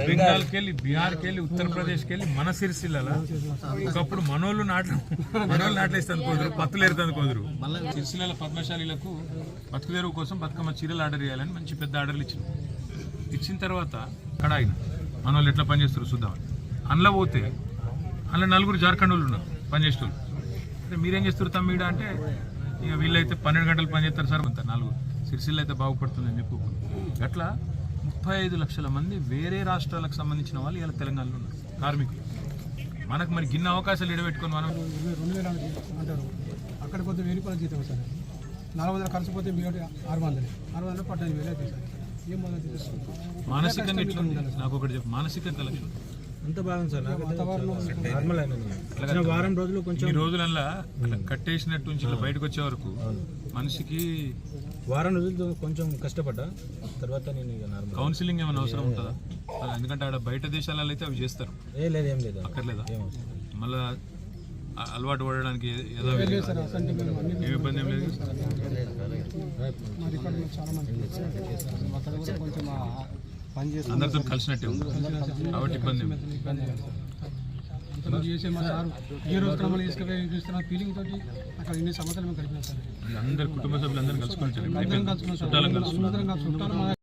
బెంగాల్కి వెళ్ళి బీహార్కి వెళ్ళి ఉత్తరప్రదేశ్కి వెళ్ళి మన సిరిసిల్లలో? ఒకప్పుడు మనోళ్ళు నాట్లు మనోళ్ళు నాట్లేస్తుంది కుదరు పత్తులు ఎరుతుంది కుదరు. సిరిసిల్ల పద్మశాలీలకు బతుకుదెరువు కోసం బతుకమ్మ చీరలు ఆర్డర్ చేయాలని మంచి పెద్ద ఆర్డర్లు ఇచ్చిన. ఇచ్చిన తర్వాత కడాయిన. మనోళ్ళు ఎట్లా పనిచేస్తారు చూద్దాం అందులో పోతే అందులో నలుగురు జార్ఖండ్ వాళ్ళు ఉన్నారు పనిచేసేవాళ్ళు అంటే మీరేం చేస్తారు తమ్మిడ అంటే ఇక వీళ్ళైతే పన్నెండు గంటలు పనిచేస్తారు సార్. అంత నాలుగు సిరిసిల్ల అయితే బాగుపడుతుందని చెప్పి అట్లా ముప్పై ఐదు లక్షల మంది వేరే రాష్ట్రాలకు సంబంధించిన వాళ్ళు ఇలా తెలంగాణలో ఉన్నారు కార్మికులు. మనకు మరి గిన్నె అవకాశాలు ఎడబెట్టుకొని మనం రెండు వేలు అంటారు అక్కడ కొద్ది వెయ్యి రూపాయలు జీతం సార్ నాలుగు వందలు ఖర్చు పోతే మీ ఆరు వందలు. ఆరు వందలు పద్దెనిమిది వేలు అవుతుంది సార్ ఏం మొదలు మానసికంగా ఎట్లా? నాకు ఒకటి చెప్పు. మానసికంగా లక్ష్యం అంత బాగుంది సార్. నాకు నార్మల్ అయినా వారం రోజులు కొంచెం ఈ రోజులల్లా కట్టేసినట్టు నుంచి బయటకు వచ్చే వరకు మనిషికి వారం రోజులు కొంచెం కష్టపడ్డా తర్వాత నేను ఇక నార్మల్ కౌన్సిలింగ్ ఏమైనా అవసరం ఉంటుందా? అలా ఎందుకంటే ఆడ బయట దేశాలలో అయితే అవి చేస్తారు. ఏ లేదు ఏం లేదు. అక్కర్లేదా. మళ్ళా అలవాటు పడడానికి ఏ ఇబ్బంది ఏం లేదు. అందరితో కలిసినట్టే ఉంది. కాబట్టి ఇబ్బంది అందరు కుటుంబ సభ్యులందరూ కలుసుకొని చుట్టాలను కలుసుకున్నాం